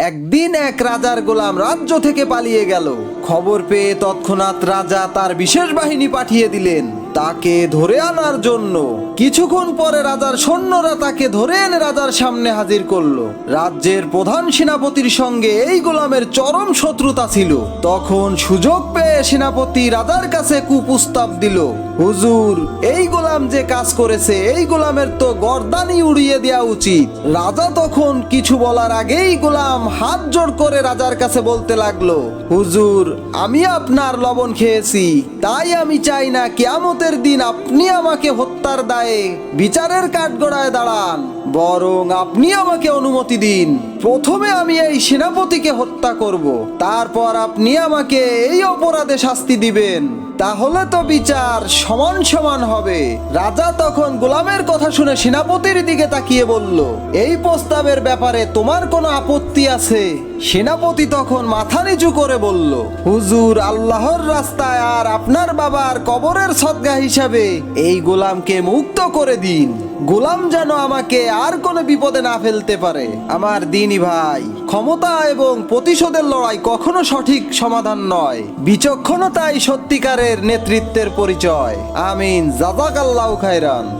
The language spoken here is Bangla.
একদিন এক রাজার গোলাম রাজ্য থেকে পালিয়ে গেল। খবর পেয়ে তৎক্ষণাৎ রাজা তার বিশেষ বাহিনী পাঠিয়ে দিলেন। তাকে ধরে আনার জন্য। কিছুক্ষণ পরে রাজার সৈন্যরা তাকে ধরে এনে রাজার সামনে হাজির করল। রাজ্যের প্রধান সেনাপতির সঙ্গে এই গোলামের চরম শত্রুতা ছিল। তখন সুযোগ পেয়ে সেনাপতি রাজার কাছে কুপ্রস্তাব দিল, হুজুর, এই গোলাম যে কাজ করেছে, এই গোলামের তো গর্দানি উড়িয়ে দেওয়া উচিত। রাজা তখন কিছু বলার আগেই গোলাম হাত জোড় করে রাজার কাছে বলতে লাগল, হুজুর, আমি আপনার লবণ খেয়েছি, তাই আমি চাই না কিয়ামতের দিন আপনি আমাকে হত্যার দায়ে বিচারের কাঠগড়ায় দাঁড়ান বরং আপনি আমাকে অনুমতি দিন। প্রথমে আমি এই সেনাপতিকে হত্যা করব। তারপর আপনি আমাকে এই অপরাধে শাস্তি দিবেন। তাহলে তো বিচার সমান সমান হবে। রাজা তখন গোলামের কথা শুনে সেনাপতির দিকে তাকিয়ে বলল, এই প্রস্তাবের ব্যাপারে তোমার কোনো আপত্তি আছে? সেনাপতি তখন মাথা নিচু করে বলল, হুজুর, আল্লাহর রাস্তায় আর আপনার বাবার কবরের সদ্গা হিসাবে এই গোলামকে মুক্ত করে দিন। গোলাম যেন আমাকে আর কোনো বিপদে না ফেলতে পারে। আমার দিনই ভাই। ক্ষমতা এবং প্রতিশোধের লড়াই কখনো সঠিক সমাধান নয়। বিচক্ষণতাই সত্যিকারের নেতৃত্বের পরিচয়। আমিন। জাজাকাল্লাহ খায়রান।